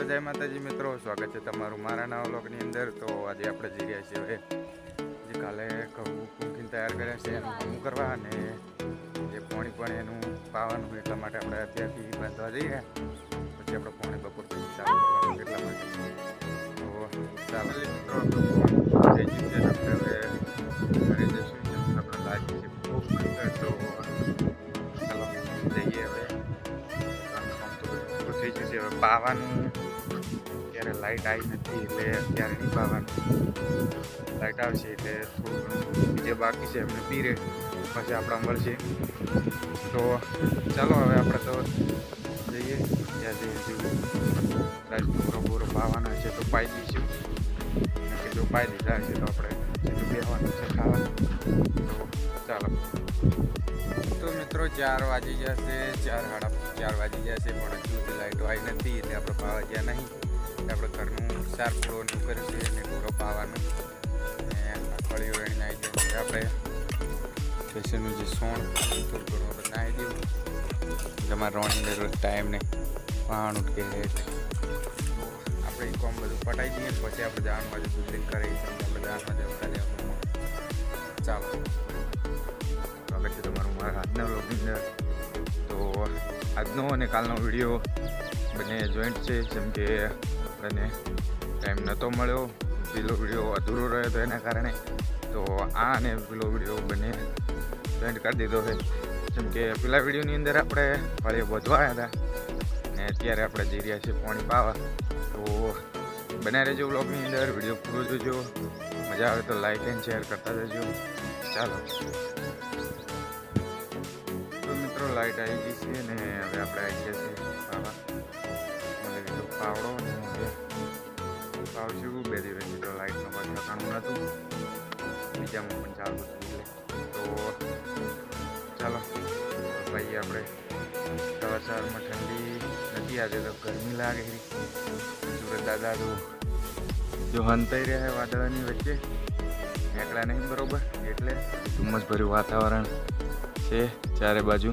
તો જય માતાજી મિત્રો, સ્વાગત છે તમારું મારા નવા અંદર. તો આજે આપણે જઈ રહ્યા છીએ જે કાલે કહું કુંકીન તૈયાર કર્યા છે, એનું હમું કરવા અને જે પોણી પણ એનું પાવાનું એટલા માટે આપણે અત્યારથી બાંધવા જઈએ. પછી આપણે પાવાનું અત્યારે લાઇટ આવી નથી એટલે અત્યારે નહીં પાવાનું લાઇટ આવશે એટલે થોડું ઘણું બીજે બાકી છે, એમને પીરે પછી આપણા મળશે. તો ચાલો હવે આપણે તો જઈએ, ત્યાં જઈએ જેવું રાજપુરો બોરો પાવાના છે તો પાઈ દઈશું. કે જો પાઈ દીધા છે તો આપણે સીધું બેસવાનું છે ખાવાનું, તો ચાલો. મિત્રો, ચાર વાગી જશે ચાર સાડા ચાર વાગી જશે પણ હજુ સુધી લાઇટો નથી એટલે આપણે પાવા ગયા નહીં. એટલે આપણે ઘરનું ચાર પૂળો નીકળે છે અને પૂરો પાવાનું. ફળીઓ રણીને આવી જાય છે આપણે. પેશનનું જે સોણ થોડું ઘણું આપણે નાહી દેવું તમારે રોણીને રોજ ટાઈમ ને પાણ ઉઠકે છે આપણે એ કોમ બધું પટાઈ દઈએ પછી આપણે જાણવા આજે દૂધ કરી આપણે જાણવા જવતા ચાલો. છે મારા આજના વ્લોગની અંદર. તો આજનો અને કાલનો વીડિયો બંને જોઈન્ટ છે, જેમ કે આપણને ટાઈમ નહોતો મળ્યો, પેલો વીડિયો અધૂરો રહ્યો હતો એના કારણે. તો આ અને પેલો વીડિયો બંને જોઈન્ટ કરી દીધો છે. જેમ કે પેલા વિડીયોની અંદર આપણે ફળીઓ વધવા આવ્યા હતા. અને અત્યારે આપણે જઈ રહ્યા છીએ પાણી પાવા. તો બને રહેજો બ્લોગની અંદર વીડિયો પૂરો જોજો. મજા આવે તો લાઈક એન્ડ શેર કરતા જજો ચાલો. લાઈટ આવી ગઈ છે ને હવે આપણે આવી ગયા છીએ પાવા મને લીધો પાવડો અને હવે પાવશું બે દિવસ તો લાઇટનો પણ ઠકાણું નહોતું બીજામાં પણ ચાલુ એટલે. તો ચાલો ભાઈ આપણે સવાર સવારમાં ઠંડી નથી આજે તો ગરમી લાગે સુરત દાદા તો જો હંતાઈ રહ્યા છે વાદળાની વચ્ચે. એકલા નહીં બરોબર, એટલે ધુમ્મસભર્યું વાતાવરણ છે ચારે બાજુ.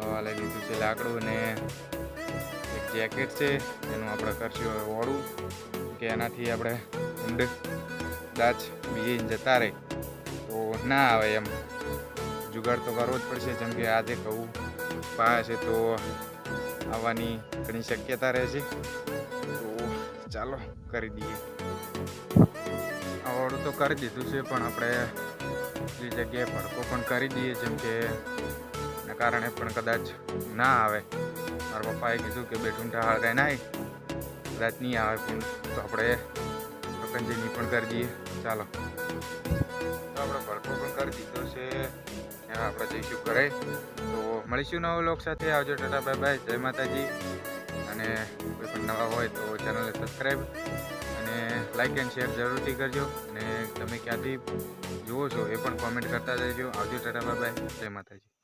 તો હાલે લીધું છે લાકડું અને એક જેકેટ છે, એનું આપણે કરશું હવે ઓળું, કે એનાથી આપણે ઊંડ દાચ બીજી જતા રહે. તો ના આવે એમ. જુગાડ તો કરવો જ પડશે, જેમ કે આજે કહું પાયા છે તો આવવાની ઘણી શક્યતા રહે છે. તો ચાલો કરી દઈએ. ઓળું તો કરી દીધું છે, પણ આપણે બીજી જગ્યાએ ભડકો પણ કરી દઈએ, જેમ કે કારણે પણ કદાચ ના આવે. મારા પપ્પાએ કીધું કે બેઠુંઠા હળગાઈ ના આવે કદાચ નહીં આવે પણ તો આપણે કંજીની પણ કરી દઈએ. ચાલો. તો આપણે ભડકો પણ કરી દીધો છે. ત્યાં આપણે જઈશું ઘરે. તો મળીશું નવો લોક સાથે. આવજો ટાટા, બાય બાય. જય માતાજી. અને કોઈ પણ નવા હોય તો ચેનલને સબસ્ક્રાઈબ અને લાઇક એન્ડ શેર જરૂરથી કરજો. અને તમે ક્યાંથી જુઓ છો એ પણ કોમેન્ટ કરતા જજો આવજો ટાટા, બાય બાય. જય માતાજી.